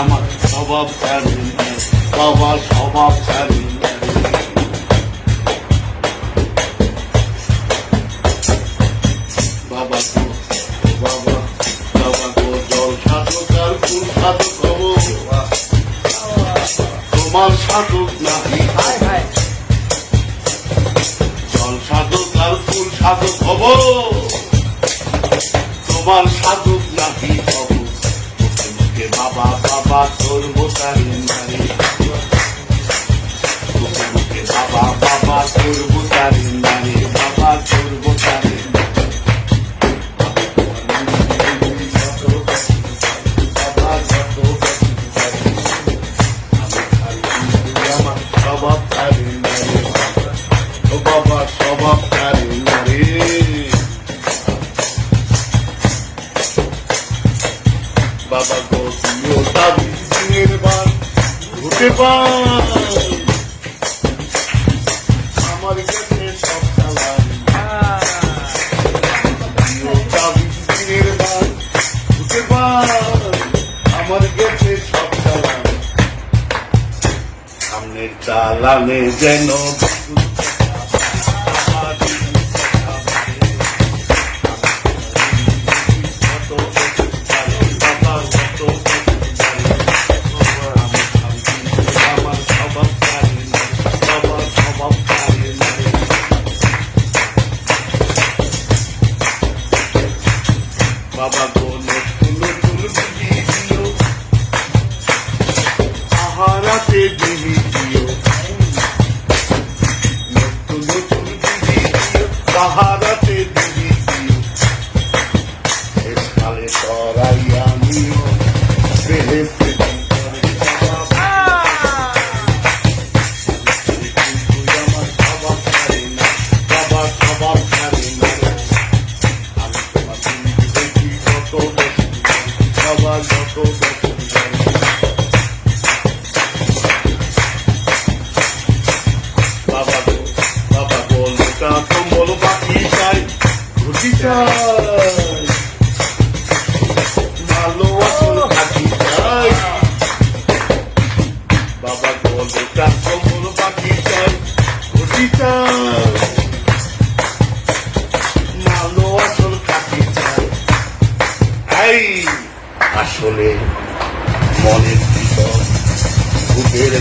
আমার স্বভাব ছাড়ি বাবার স্বভাব ছাড়ি জল সাধক আর ফুল সাধক হব। তোমার সাধক হায় জল সাধক হব। তোমার সাধক মুখে বাবা বাবা তারি নারী। তোকে মুখে বাবা বাবা তারি নারী। বাবা করব তারি আমার কাছে সব দাবি দিনের পান আমার কাছে সব চালান। সামনের চালানে যেন দিবি দিও নতুন নতুন দিবি দিও আহারাতে দিবি দিও শেষকালে তরাইয়া নিও বেহেস্তে আমার স্বভাব ছাড়ি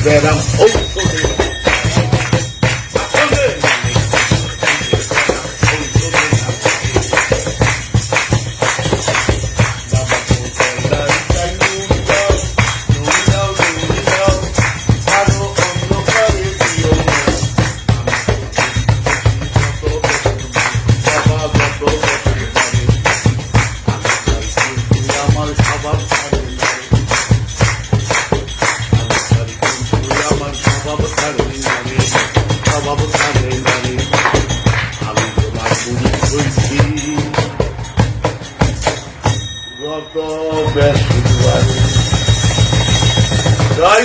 Pera. Oh! গত বৃহস্পতিবার জয়